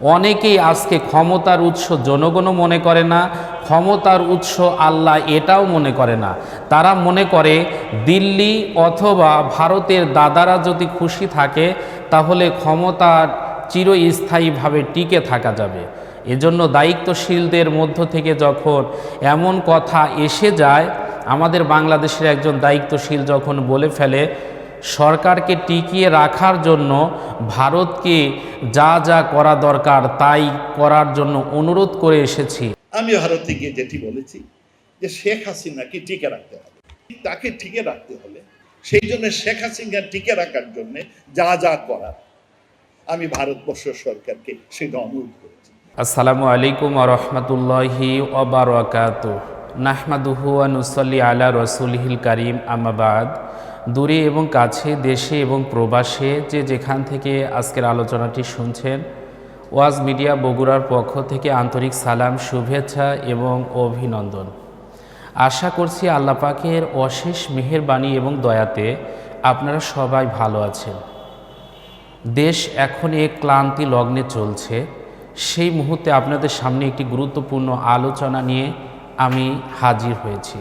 অনেকেই আজকে ক্ষমতার উৎস জনগণও মনে করে না, ক্ষমতার উৎস আল্লাহ এটাও মনে করে না। তারা মনে করে, দিল্লি অথবা ভারতের দাদারা যদি খুশি থাকে, তাহলে ক্ষমতার চিরস্থায়ীভাবে টিকে থাকা যাবে। এজন্য দায়িত্বশীলদের মধ্য থেকে যখন এমন কথা এসে যায়, আমাদের বাংলাদেশের একজন দায়িত্বশীল যখন বলে ফেলে সরকারকে টিকিয়ে রাখার জন্য ভারতকে যা যা করা দরকার তাই করার জন্য অনুরোধ করে এসেছি। আমি ভারতে গিয়ে যেটি বলেছি যে শেখ হাসিনাকে টিকে রাখতে হবে। তাকে টিকে রাখতে হলে সেই জন্য শেখ হাসিনা টিকে রাখার জন্য যা যা করার আমি ভারতবর্ষ সরকারকে সেটা অনুরোধ করেছি। আসসালামু আলাইকুম রহমতুল্লাহি ওবরাকাত নাহমাদুহু আনুসল্লি আলা রসুলহিল করিম। আমাবাদ দূরে এবং কাছে, দেশে এবং প্রবাসে যে যেখান থেকে আজকের আলোচনাটি শুনছেন, ওয়াজ মিডিয়া বগুড়ার পক্ষ থেকে আন্তরিক সালাম, শুভেচ্ছা এবং অভিনন্দন। আশা করছি আল্লাহ পাকের অশেষ মেহেরবাণী এবং দয়াতে আপনারা সবাই ভালো আছেন। দেশ এখন এক ক্লান্তি লগ্নে চলছে। সেই মুহূর্তে আপনাদের সামনে একটি গুরুত্বপূর্ণ আলোচনা নিয়ে আমি হাজির হয়েছি।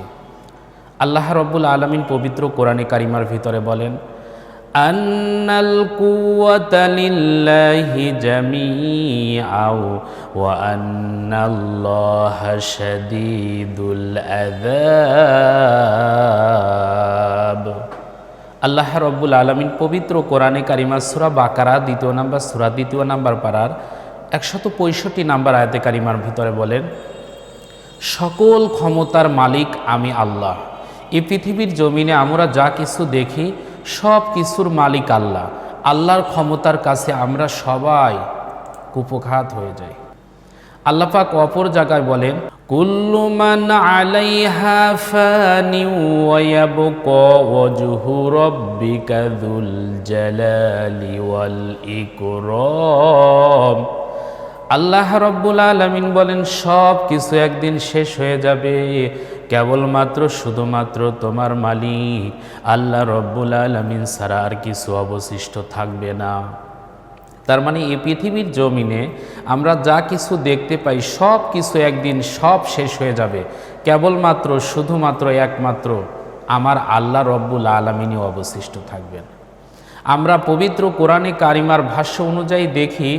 আল্লাহ রব্বুল আলমিন পবিত্র কোরআনে কারিমার ভিতরে বলেন, আন্নাল কুওয়াতা লিল্লাহি জামিআও ওয়া আন্নাল্লাহা শাদীদুল আযাব। আল্লাহ রব্বুল আলমিন পবিত্র কোরআনে কারিমা সুরা বাকারা দ্বিতীয় নাম্বার, সুরা দ্বিতীয় নাম্বার পাড়ার একশত পঁয়ষট্টি নাম্বার আয়তে কারিমার ভিতরে বলেন, সকল ক্ষমতার মালিক আমি আল্লাহ। এই পৃথিবীর জমিনে আমরা যা কিছু দেখি, সব কিছুর মালিক আল্লাহ। আল্লাহর ক্ষমতার কাছে আমরা সবাই কুপঘাত হয়ে যাই। আল্লাপাক অপর জায়গায় বলেন, কুল্লু মান আলাইহা ফানি ওয়া ইয়াবকা ওয়াজহু রাব্বিকা যুল জালালি ওয়াল ইকরাম। আল্লাহ রব্বুল আলামিন বলেন, সব কিছু একদিন শেষ হয়ে যাবে। কেবলমাত্র, শুধুমাত্র তোমার মালিক, আল্লাহ রব্বুল আলামিন ছাড়া আর কিছু অবশিষ্ট থাকবে না। তার মানে এই পৃথিবীর জমিনে আমরা যা কিছু দেখতে পাই, সব কিছু একদিন সব শেষ হয়ে যাবে। কেবলমাত্র, শুধুমাত্র, একমাত্র আমার আল্লাহ রব্বুল আলমিনই অবশিষ্ট থাকবেন। আমরা পবিত্র কোরআনে কারিমার ভাষ্য অনুযায়ী দেখি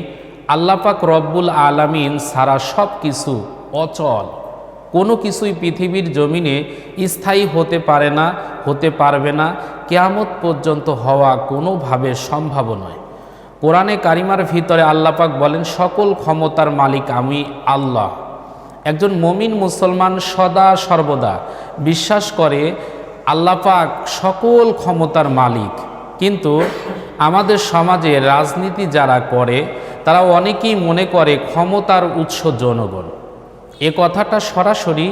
আল্লাপাক রব্বুল আলামিন সারা সব কিছু অচল। কোনো কিছুই পৃথিবীর জমিনে স্থায়ী হতে পারে না, হতে পারবে না, কেয়ামত পর্যন্ত হওয়া কোনোভাবে সম্ভব নয়। কোরআনে কারিমার ভিতরে আল্লাপাক বলেন, সকল ক্ষমতার মালিক আমি আল্লাহ। একজন মমিন মুসলমান সদা সর্বদা বিশ্বাস করে আল্লাপাক সকল ক্ষমতার মালিক। কিন্তু আমাদের সমাজে রাজনীতি যারা করে, তারা অনেকেই মনে করে ক্ষমতার উৎস জনগণ। এ কথাটা সরাসরি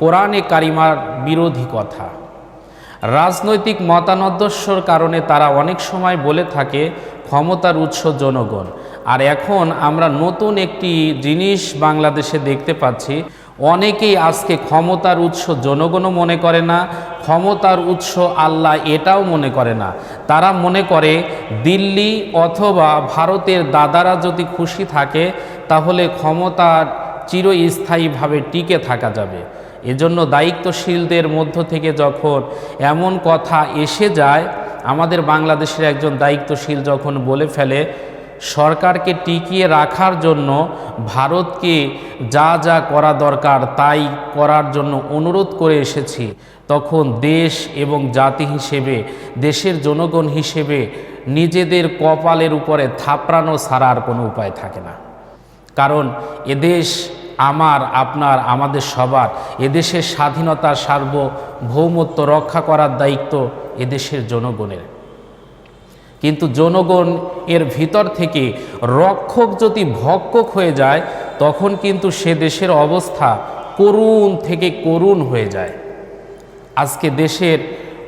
কোরআনে কারিমার বিরোধী কথা। রাজনৈতিক মতানদস্যর কারণে তারা অনেক সময় বলে থাকে, ক্ষমতার উৎস জনগণ। আর এখন আমরা নতুন একটি জিনিস বাংলাদেশে দেখতে পাচ্ছি, অনেকেই আজকে ক্ষমতার উৎস জনগণও মনে করে না, ক্ষমতার উৎস আল্লাহ এটাও মনে করে না। তারা মনে করে, দিল্লি অথবা ভারতের দাদারা যদি খুশি থাকে, তাহলে ক্ষমতার চিরস্থায়ীভাবে টিকে থাকা যাবে। এজন্য দায়িত্বশীলদের মধ্য থেকে যখন এমন কথা এসে যায়, আমাদের বাংলাদেশের একজন দায়িত্বশীল যখন বলে ফেলে, সরকারকে টিকিয়ে রাখার জন্য ভারতকে যা যা করা দরকার তাই করার জন্য অনুরোধ করে এসেছি। তখন দেশ এবং জাতি হিসেবে, দেশের জনগণ হিসেবে নিজেদের কপালের উপরে থাপড়ানো ছাড়া আর কোনো উপায় থাকে না। কারণ এদেশ আমার, আপনার, আমাদের সবার। এদেশের স্বাধীনতা, সার্বভৌমত্ব রক্ষা করার দায়িত্ব এদেশের জনগণের। কিন্তু জনগণ এর ভিতর থেকে রক্ষক যদি ভক্ষক হয়ে যায়, তখন কিন্তু সে দেশের অবস্থা করুণ থেকে করুণ হয়ে যায়। আজকে দেশের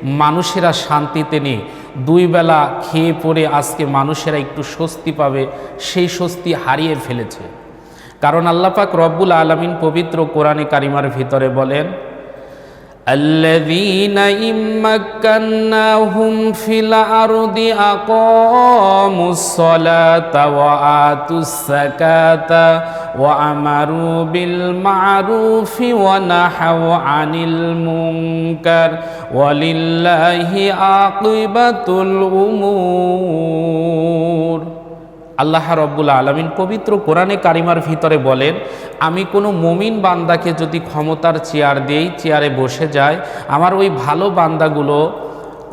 মানুষেরা শান্তিতে নেই দুই বেলা খেয়ে পরে আজকে মানুষেরা একটু স্বস্তি পাবে, সেই স্বস্তি হারিয়ে ফেলেছে। কারণ আল্লাপাক রব্বুল আলমিন পবিত্র কোরআনে কারিমার ভিতরে বলেন الذين إن مكناهم في الأرض أقاموا الصلاة وآتوا الزكاة وأمروا بالمعروف ونحوا عن المنكر ولله عاقبة الأمور. আল্লাহ রব্বুল আলমিন পবিত্র কোরআনে কারিমার ভিতরে বলেন, আমি কোনো মমিন বান্দাকে যদি ক্ষমতার চেয়ার দেই, চেয়ারে বসে যায়, আমার ওই ভালো বান্দাগুলো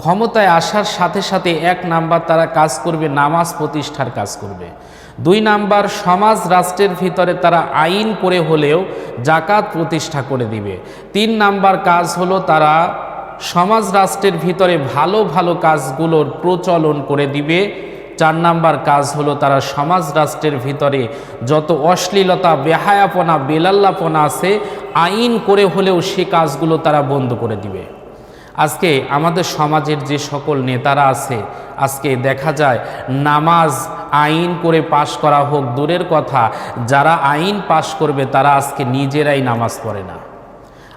ক্ষমতায় আসার সাথে সাথে এক নাম্বার তারা কাজ করবে, নামাজ প্রতিষ্ঠার কাজ করবে। দুই নাম্বার, সমাজ রাষ্ট্রের ভিতরে তারা আইন করে হলেও জাকাত প্রতিষ্ঠা করে দিবে। তিন নাম্বার কাজ হলো তারা সমাজ রাষ্ট্রের ভিতরে ভালো ভালো কাজগুলোর প্রচলন করে দিবে। চার নাম্বার কাজ হলো তারা সমাজ রাষ্ট্রের ভিতরে যত অশ্লীলতা, বেহায়াপনা, বেলাল্লাপনা আছে, আইন করে হলেও সে কাজগুলো তারা বন্ধ করে দিবে। আজকে আমাদের সমাজের যে সকল নেতারা আছে, আজকে দেখা যায় নামাজ আইন করে পাশ করা হোক, দূরের কথা, যারা আইন পাশ করবে তারা আজকে নিজেরাই নামাজ পড়ে না।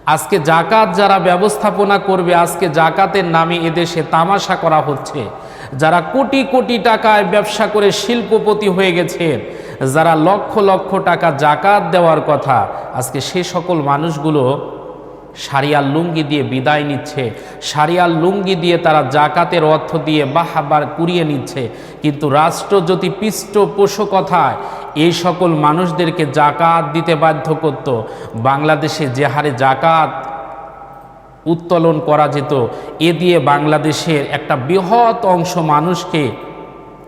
আজকে জাকাত যারা ব্যবস্থাপনা করবে, আজকে জাকাতের নামে এদেশে তামাশা করা হচ্ছে যারা কোটি কোটি টাকায় ব্যবসা করে শিল্পপতি হয়ে গেছেন যারা লক্ষ লক্ষ টাকা জাকাত দেওয়ার কথা, আজকে সে সকল মানুষগুলো সারিয়াল লুঙ্গি দিয়ে বিদায় নিচ্ছে সারিয়াল লুঙ্গি দিয়ে তারা জাকাতের অর্থ দিয়ে বাহাবার কুড়িয়ে নিচ্ছে। কিন্তু রাষ্ট্র যদি পৃষ্ঠপোষকতায় এই সকল মানুষদেরকে জাকাত দিতে বাধ্য করত। বাংলাদেশে যে হারে জাকাত উত্তোলন করা যেত। এ দিয়ে বাংলাদেশের একটা বৃহৎ অংশ মানুষকে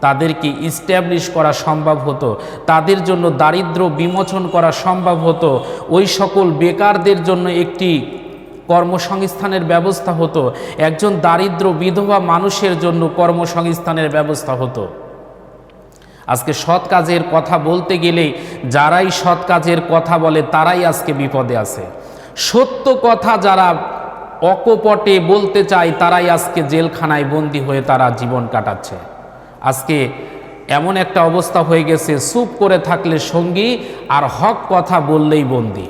তাদেরকে ইস্টাবলিশ করা সম্ভব হতো। তাদের জন্য দারিদ্র বিমোচন করা সম্ভব হতো। ওই সকল বেকারদের জন্য একটি কর্মসংস্থানের ব্যবস্থা হতো। একজন দারিদ্র বিধবা মানুষের জন্য কর্মসংস্থানের ব্যবস্থা হতো। আজকে সৎ কাজের কথা বলতে গেলে যারাই সৎ কাজের কথা বলে তারাই আজকে বিপদে আছে। সত্য কথা যারা অকপটে বলতে চায় তারাই আজকে জেলখানায় বন্দি হয়ে তারা জীবন কাটাচ্ছে। আজকে এমন একটা অবস্থা হয়ে গেছে, চুপ করে থাকলে সঙ্গী আর হক কথা বললেই বন্দি।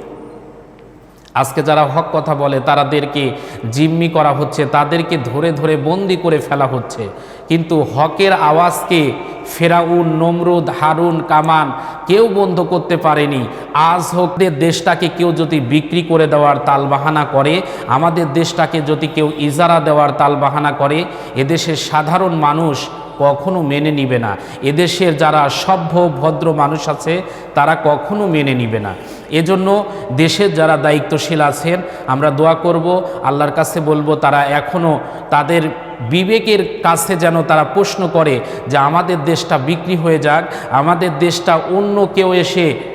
আজকে যারা হক কথা বলে তাদেরকে জিম্মি করা হচ্ছে, তাদেরকে ধরে ধরে বন্দি করে ফেলা হচ্ছে। কিন্তু হকের আওয়াজকে ফেরাউন, নমরুদ, হারুন, কামান কেউ বন্ধ করতে পারেনি। আজ হোক দেশটাকে কেউ যদি বিক্রি করে দেওয়ার তালবাহানা করে, আমাদের দেশটাকে যদি কেউ ইজারা দেওয়ার তালবাহানা করে, এদেশের সাধারণ মানুষ কখনো মেনে নিবে না। এদেশের যারা সভ্য, ভদ্র মানুষ আছে, তারা কখনো মেনে নিবে না। এজন্য দেশের যারা দায়িত্বশীল আছেন, আমরা দোয়া করব, আল্লাহর কাছে বলব, তারা এখনও তাদের বিবেকের কাছে যেন তারা প্রশ্ন করে যে আমাদের দেশটা বিক্রি হয়ে যাক, আমাদের দেশটা অন্য কেউ এসে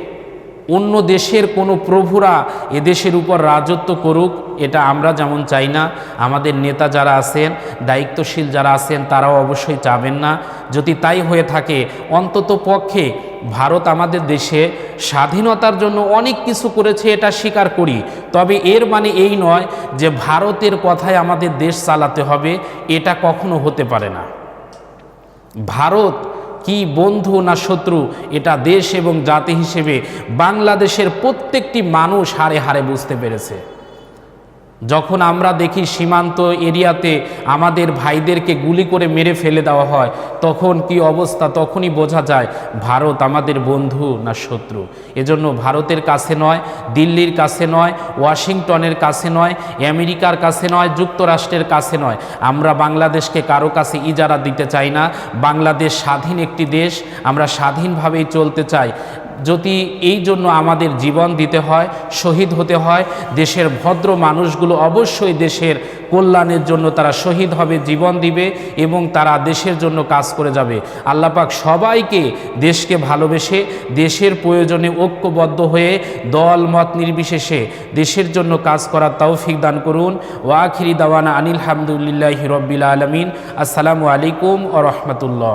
অন্য দেশের কোনো প্রভুরা এদেশের উপর রাজত্ব করুক, এটা আমরা যেমন চাই না। আমাদের নেতা যারা আছেন, দায়িত্বশীল যারা আছেন, তারাও অবশ্যই চাবেন না। যদি তাই হয়ে থাকে, অন্তত পক্ষে ভারত আমাদের দেশে স্বাধীনতার জন্য অনেক কিছু করেছে, এটা স্বীকার করি। তবে এর মানে এই নয় যে ভারতের কথায় আমাদের দেশ চালাতে হবে, এটা কখনো হতে পারে না। ভারত কি বন্ধু না শত্রু, এটা দেশ এবং জাতি হিসেবে বাংলাদেশের প্রত্যেকটি মানুষ হারে হারে বুঝতে পেরেছে। যখন আমরা দেখি সীমান্ত এরিয়াতে আমাদের ভাইদেরকে গুলি করে মেরে ফেলে দেওয়া হয়, তখন কি অবস্থা? তখনই বোঝা যায়, ভারত আমাদের বন্ধু না শত্রু। এজন্য ভারতের কাছে নয়, দিল্লির কাছে নয়, ওয়াশিংটনের কাছে নয়, আমেরিকার কাছে নয়, যুক্তরাষ্ট্রের কাছে নয়। আমরা বাংলাদেশকে কারও কাছে ইজারা দিতে চাই না। বাংলাদেশ স্বাধীন একটি দেশ, আমরা স্বাধীনভাবেই চলতে চাই। যদি এই জন্য আমাদের জীবন দিতে হয়, শহীদ হতে হয়, দেশের ভদ্র মানুষগুলো অবশ্যই দেশের কল্যাণের জন্য তারা শহীদ হবে, জীবন দিবে এবং তারা দেশের জন্য কাজ করে যাবে। আল্লাপাক সবাইকে দেশকে ভালোবেসে, দেশের প্রয়োজনে ঐক্যবদ্ধ হয়ে দল মত নির্বিশেষে দেশের জন্য কাজ করার তৌফিক দান করুন। ওয়াখিরি দাওয়ানা আনিল হামদুলিল্লাহ রব্বিল আলমিন। আসসালামু আলাইকুম ও রহমতুল্লাহ।